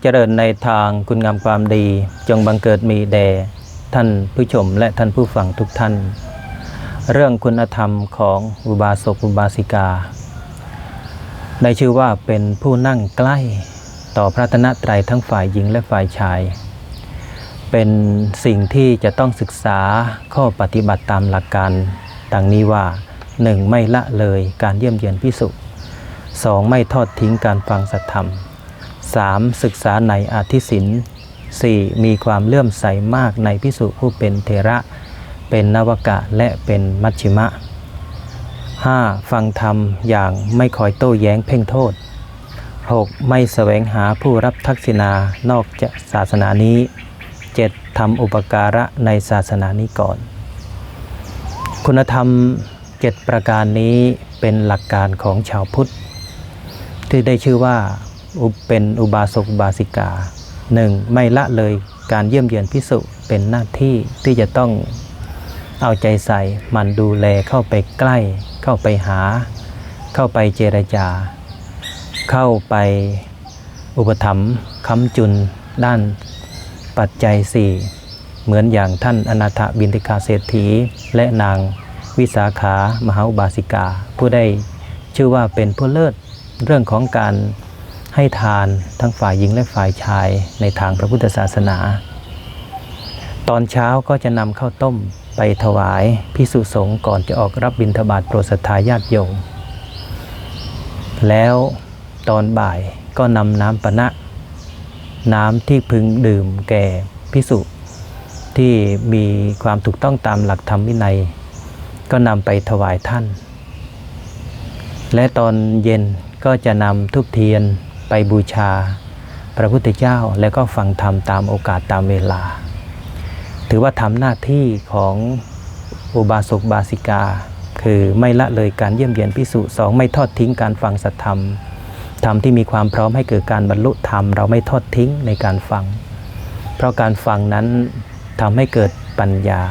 เจริญในทางคุณงามความดี จงบังเกิดมีแด่ท่านผู้ชมและท่านผู้ฟังทุกท่าน เรื่องคุณธรรมของอุบาสกอุบาสิกาได้ชื่อว่าเป็นผู้นั่งใกล้ต่อพระตนะไตรทั้งฝ่ายหญิงและฝ่ายชาย เป็นสิ่งที่จะต้องศึกษาข้อปฏิบัติตามหลักการดังนี้ว่า 1. ไม่ละเลยการเยี่ยมเยียนพิสุ 2. ไม่ทอดทิ้งการฟังสัทธรรม 3. ศึกษาในอาทิศิน 4. มีความเลื่อมใสมากในพิสุผู้เป็นเทระ เป็นนวกะและเป็นมัชชิมะ 5. ฟังธรรมอย่างไม่คอยโต้แย้งเพ่งโทษ 6. ไม่แสวงหาผู้รับทักษิณานอกจากศาสนานี้ 7. ทำอุปการะในศาสนานี้ก่อน คุณธรรม 7 ประการนี้เป็นหลักการของชาวพุทธ ที่ได้ชื่อว่า เป็นอุบาสกอุบาสิกาหนึ่งไม่ละเลยการเยี่ยมเยียนพิสุเป็นหน้าที่ที่จะต้องเอาใจใส่มันดูแลเข้าไปใกล้ เข้าไปหา เข้าไปเจรจา เข้าไปอุปถัมภ์ค้ำจุนด้านปัจจัยสี่เหมือนอย่างท่านอนาถบินติกาเศรษฐี และนางวิสาขามหาอุบาสิกา ผู้ได้ชื่อว่าเป็นผู้เลิศเรื่องของการ ให้ทานทั้งฝ่ายหญิงและฝ่ายชายในทางพระพุทธศาสนา ตอนเช้าก็จะนำข้าวต้มไปถวายพิสุสงฆ์ก่อนจะออกรับบิณฑบาตโปรดศรัทธาญาติโยมแล้วตอนบ่ายก็นำน้ำปะนะ น้ำที่พึงดื่มแก่พิสุที่มีความถูกต้องตามหลักธรรมวินัย ก็นำไปถวายท่าน และตอนเย็นก็จะนำทุกเทียน ไปบูชา พระพุทธเจ้าแล้วก็ฟังธรรมตามโอกาสตามเวลา ถือว่าทำหน้าที่ของอุบาสกบาสิกา คือไม่ละเลยการเยี่ยมเยียนพิสุสองไม่ทอดทิ้งการฟังสัทธรรมธรรมที่มีความพร้อมให้เกิดการบรรลุธรรม เราไม่ทอดทิ้งในการฟัง เพราะการฟังนั้นทำให้เกิดปัญญา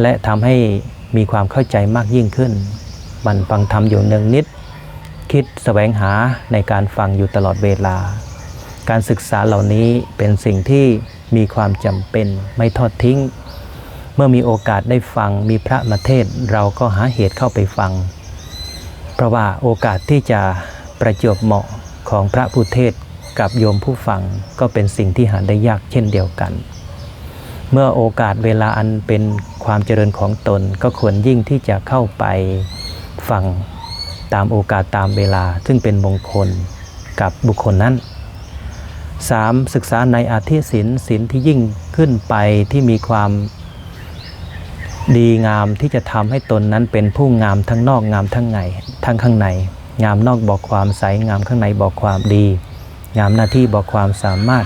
และทำให้มีความเข้าใจมากยิ่งขึ้น มันฟังธรรมอยู่เนืองนิด คิดแสวงหาในการฟังอยู่ตลอดเวลา การศึกษาเหล่านี้เป็นสิ่งที่มีความจำเป็นไม่ทอดทิ้ง เมื่อมีโอกาสได้ฟังมีพระมาเทศเราก็หาเหตุเข้าไปฟัง เพราะว่าโอกาสที่จะประจวบเหมาะของพระผู้เทศกับโยมผู้ฟังก็เป็นสิ่งที่หาได้ยากเช่นเดียวกัน เมื่อโอกาสเวลาอันเป็นความเจริญของตนก็ควรยิ่งที่จะเข้าไปฟัง ตามโอกาสตามเวลา ซึ่งเป็นมงคลกับบุคคลนั้น 3. ศึกษาในอาทิศินศินที่ยิ่งขึ้นไปที่มีความดีงามที่จะทำให้ตนนั้นเป็นผู้งามทั้งนอกงามทั้งในทั้งข้างใน งามนอกบอกความใสงามข้างในบอกความดี งามหน้าที่บอกความสามารถ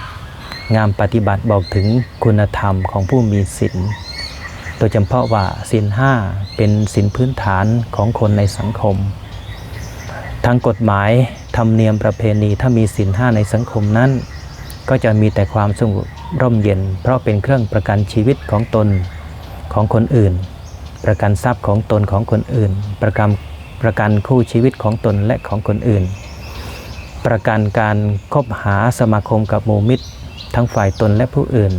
งามปฏิบัติบอกถึงคุณธรรมของผู้มีศีลโดยเฉพาะว่าศีลห้าเป็นศีลพื้นฐานของคนในสังคม ทางกฎหมายธรรมเนียมประเพณีถ้ามีศีลห้าในสังคมนั้น ก็จะมีแต่ความสงบร่มเย็น เพราะเป็นเครื่องประกันชีวิตของตนของคนอื่น ประกันทรัพย์ของตนของคนอื่น ประกันประกันคู่ชีวิตของตนและของคนอื่น ประกันการคบหาสมาคมกับหมู่มิตร ทั้งฝ่ายตนและผู้อื่น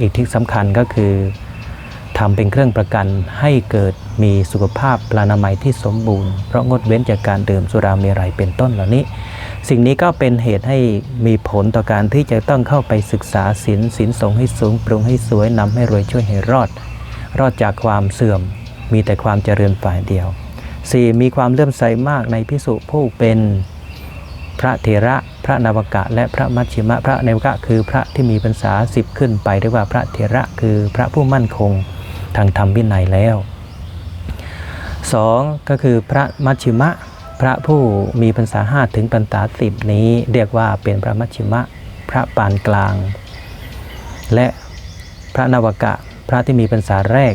อีกที่สำคัญก็คือ ทำเป็นเครื่องประกันให้เกิดมีสุขภาพปรานามัยที่สมบูรณ์เพราะงดเว้นจากการดื่มสุราเมรัยเป็นต้นเหล่านี้ สิ่งนี้ก็เป็นเหตุให้มีผลต่อการที่จะต้องเข้าไปศึกษาศีลศีลสงฆ์ให้สูงปรุงให้สวยนำให้รวยช่วยให้รอด รอดจากความเสื่อม มีแต่ความเจริญฝ่ายเดียว 4. มีความเลื่อมใสมากในพิสุผู้เป็นพระเถระพระนวกะ และพระมัชชิมะพระนวกะ คือพระที่มีพรรษาสิบขึ้นไปเรียกว่าพระเถระคือพระผู้มั่นคง ทางธรรมวินัยแล้ว 2. ก็คือพระมัชชิมะ พระผู้มีพรรษาห้าถึงพรรษาสิบนี้ เรียกว่าเป็นพระมัชชิมะ พระปานกลาง และพระนวกะ พระที่มีพรรษาแรก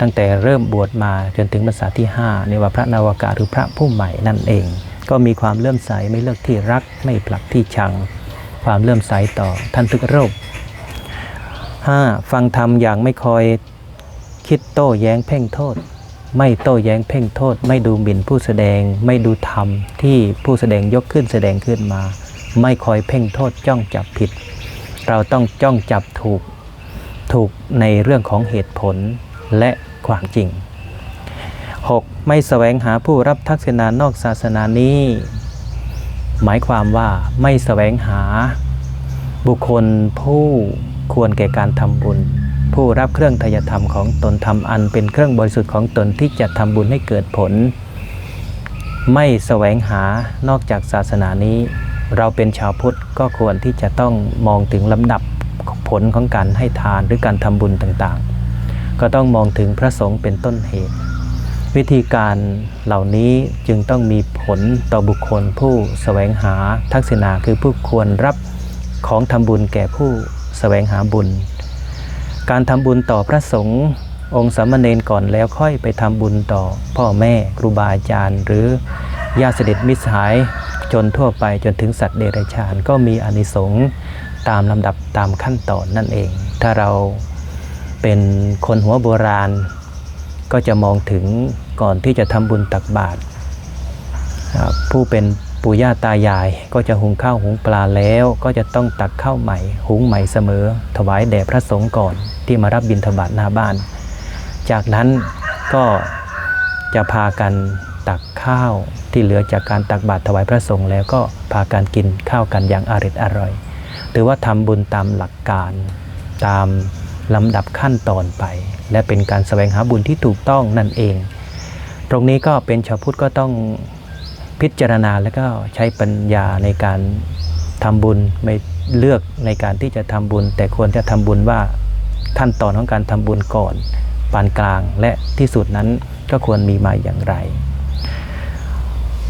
ตั้งแต่เริ่มบวชมาจนถึงพรรษาที่5นี่ว่าพระนวกะหรือพระผู้ใหม่นั่นเอง ก็มีความเลื่อมใสไม่เลือกที่รักไม่ผลักที่ชัง ความเลื่อมใสต่อท่านทุกโรค 5. ฟังธรรมอย่างไม่คอย คิดโต้แย้งเพ่งโทษ ไม่โต้แย้งเพ่งโทษ ไม่ดูหมิ่นผู้แสดง ไม่ดูธรรมที่ผู้แสดงยกขึ้นแสดงขึ้นมา ไม่คอยเพ่งโทษจ้องจับผิด เราต้องจ้องจับถูกถูกในเรื่องของเหตุผลและความจริง 6. ไม่แสวงหาผู้รับทักษิณานอกศาสนานี้ หมายความว่าไม่แสวงหาบุคคลผู้ควรแก่การทำบุญ ผู้รับเครื่องทายธรรมของตนทำอันเป็นเครื่องบริสุทธิ์ของตนที่จะทำบุญให้เกิดผล ไม่แสวงหานอกจากศาสนานี้ เราเป็นชาวพุทธก็ควรที่จะต้องมองถึงลำดับผลของการให้ทานหรือการทำบุญต่างๆ ก็ต้องมองถึงพระสงฆ์เป็นต้นเหตุ วิธีการเหล่านี้จึงต้องมีผลต่อบุคคลผู้แสวงหาทักษิณาคือผู้ควรรับของทำบุญแก่ผู้แสวงหาบุญ การทำบุญต่อพระสงฆ์องค์สามเณรก่อนแล้วค่อยไปทำบุญต่อพ่อแม่ครูบาอาจารย์ หรือญาติสนิทมิตรสหายจนทั่วไปจนถึงสัตว์เดรัจฉานก็มีอนิสงส์ตามลำดับตามขั้นตอนนั่นเอง ถ้าเราเป็นคนหัวโบราณ ก็จะมองถึงก่อนที่จะทำบุญตักบาตรผู้เป็น ปู่ย่าตายายก็จะหุงข้าวหุงปลาแล้วก็จะต้องตักข้าวใหม่ หุงใหม่เสมอ ถวายแด่พระสงฆ์ก่อนที่มารับบิณฑบาตหน้าบ้าน จากนั้นก็จะพากันตักข้าวที่เหลือจากการตักบาตรถวายพระสงฆ์แล้วก็พากันกินข้าวกันอย่างอร่อยอร่อย ถือว่าทำบุญตามหลักการตามลำดับขั้นตอนไป และเป็นการแสวงหาบุญที่ถูกต้องนั่นเอง ตรงนี้ก็เป็นชาวพุทธก็ต้อง พิจารณาแล้วก็ใช้ปัญญาในการทำบุญไม่เลือกในการที่จะทำบุญ แต่ควรจะทำบุญว่าขั้นตอนของการทำบุญก่อนปานกลางและที่สุดนั้นก็ควรมีมาอย่างไร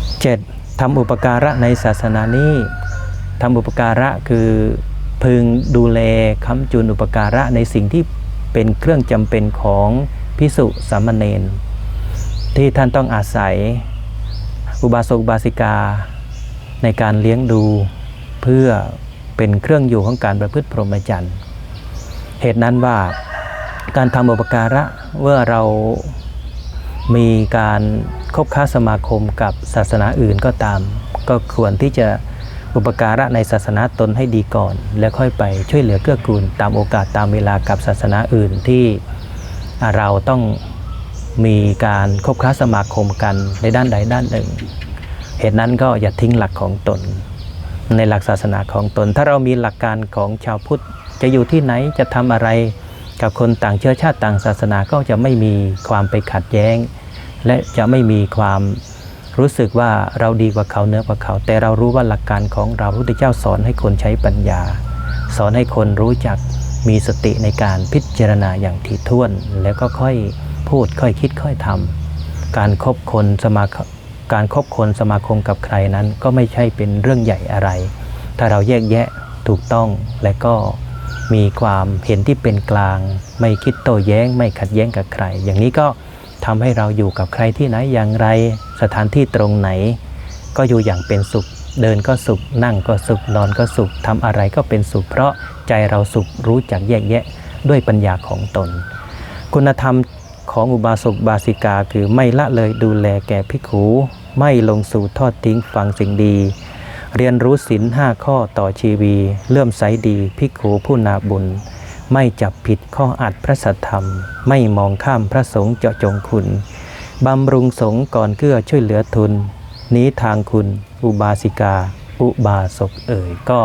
7. ทำอุปการะในศาสนานี้ทำอุปการะคือพึงดูแลค้ำจุนอุปการะในสิ่งที่เป็นเครื่องจำเป็นของพิสุสามเณรที่ท่านต้องอาศัย อุบาสกอุบาสิกา ในการเลี้ยงดูเพื่อเป็นเครื่องอยู่ของการประพฤติพรหมจรรย์เหตุนั้นว่าการทำอุปการะเมื่อเรามีการคบค้าสมาคมกับศาสนาอื่นก็ตาม ก็ควรที่จะอุปการะในศาสนาตนให้ดีก่อน แล้วค่อยไปช่วยเหลือเกื้อกูลตามโอกาสตามเวลากับศาสนาอื่นที่เราต้อง มีการคบค้าสมาคมกันในด้านใดด้านหนึ่ง เหตุนั้นก็อย่าทิ้งหลักของตน ในหลักศาสนาของตน ถ้าเรามีหลักการของชาวพุทธจะอยู่ที่ไหนจะทำอะไรกับคนต่างเชื้อชาติต่างศาสนาก็จะไม่มีความไปขัดแย้ง และจะไม่มีความรู้สึกว่าเราดีกว่าเขาเนื้อกว่าเขา แต่เรารู้ว่าหลักการของเราพระพุทธเจ้าสอนให้คนใช้ปัญญา สอนให้คนรู้จักมีสติในการพิจารณาอย่างถี่ถ้วนแล้วก็ค่อย พูดค่อยคิดค่อยทำการคบคนสมาการคบคนสมาคมกับใครนั้นก็ไม่ใช่เป็นเรื่องใหญ่อะไร ถ้าเราแยกแยะถูกต้องและก็มีความเห็นที่เป็นกลาง ไม่คิดโต้แย้ง ไม่ขัดแย้งกับใคร อย่างนี้ก็ทำให้เราอยู่กับใครที่ไหนอย่างไร สถานที่ตรงไหน ก็อยู่อย่างเป็นสุข เดินก็สุข นั่งก็สุข นอนก็สุขทำอะไรก็เป็นสุข เพราะใจเราสุขรู้จักแยกแยะด้วยปัญญาของตน คุณธรรม ของอุบาสกบาสิกาคือไม่ละเลยดูแลแก่ภิกขุไม่ลงสู่ทอดทิ้งฟังสิ่งดี เรียนรู้ศีลห้าข้อต่อชีวีเลื่อมใสดีภิกขุผู้นาบุญ ไม่จับผิดข้ออัดพระสัทธรรม ไม่มองข้ามพระสงฆ์เจาะจงคุณบำรุงสงฆ์ก่อนเกื้อช่วยเหลือทุน นี้ทางคุณอุบาสิกา อุบาสกเอ่ยก็